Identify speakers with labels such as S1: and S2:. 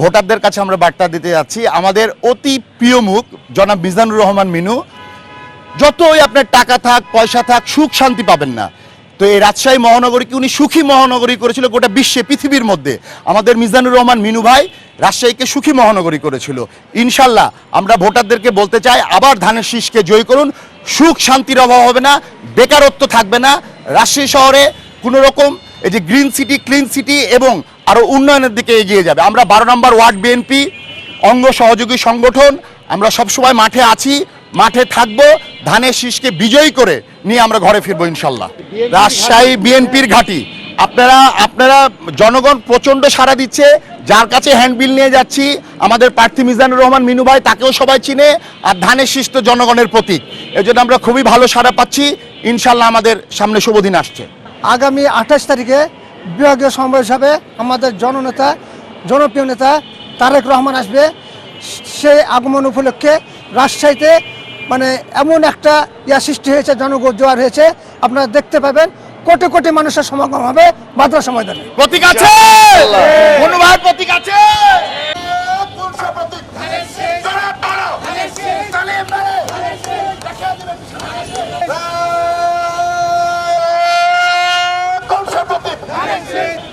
S1: ভোটারদের কাছে আমরা বার্তা দিতে যাচ্ছি। আমাদের অতি প্রিয় মুখ, জনাব মিজানুর রহমান মিনু। যতই আপনার টাকা থাক, পয়সা থাক, সুখ শান্তি পাবেন না। তো এই রাজশাহী মহানগরীকে উনি সুখী মহানগরী করেছিল? গোটা বিশ্বে, পৃথিবীর মধ্যে। আমাদের মিজানুর রহমান মিনু ভাই রাজশাহীকে সুখী মহানগরী করেছিল। ইনশাল্লাহ আমরা ভোটারদেরকে বলতে চাই, আবার ধানের শীষকে জয় করুন। সুখ শান্তির অভাব হবে না, বেকারত্ব থাকবে না। রাজশাহী শহরে কোনো রকম এই যে গ্রিন সিটি ক্লিন সিটি এবং আরও উন্নয়নের দিকে এগিয়ে যাবে। আমরা বারো নম্বর ওয়ার্ড বিএনপি, অঙ্গ সহযোগী সংগঠন, আমরা সবসময় মাঠে আছি, মাঠে থাকব, ধানের শীষকে বিজয়ী করে নিয়ে আমরা ঘরে ফিরবো ইনশাল্লাহ। রাজশাহী বিএনপির ঘাঁটি। আপনারা আপনারা, জনগণ প্রচণ্ড সাড়া দিচ্ছে, যার কাছে হ্যান্ডবিল নিয়ে যাচ্ছি, আমাদের প্রার্থী মিজানুর রহমান মিনু ভাই, তাকেও সবাই চিনে, আর ধানের শীষ তো জনগণের প্রতীক। এজন্য আমরা খুবই ভালো সাড়া পাচ্ছি, ইনশাল্লাহ আমাদের সামনে শুভ দিন আসছে।
S2: আগামী আঠাশ তারিখে বিভাগীয় সমবায় হিসাবে আমাদের জননেতা জনপ্রিয় নেতা তারেক রহমান আসবে। সে আগমন উপলক্ষে রাজশাহীতে মানে এমন একটা ইয়া সৃষ্টি হয়েছে জনগোজোয়ার হয়েছে। আপনারা দেখতে পাবেন কোটি কোটি মানুষের সমাগম হবে মাদ্রাসা সময়
S1: প্রতীক আছে! Shit.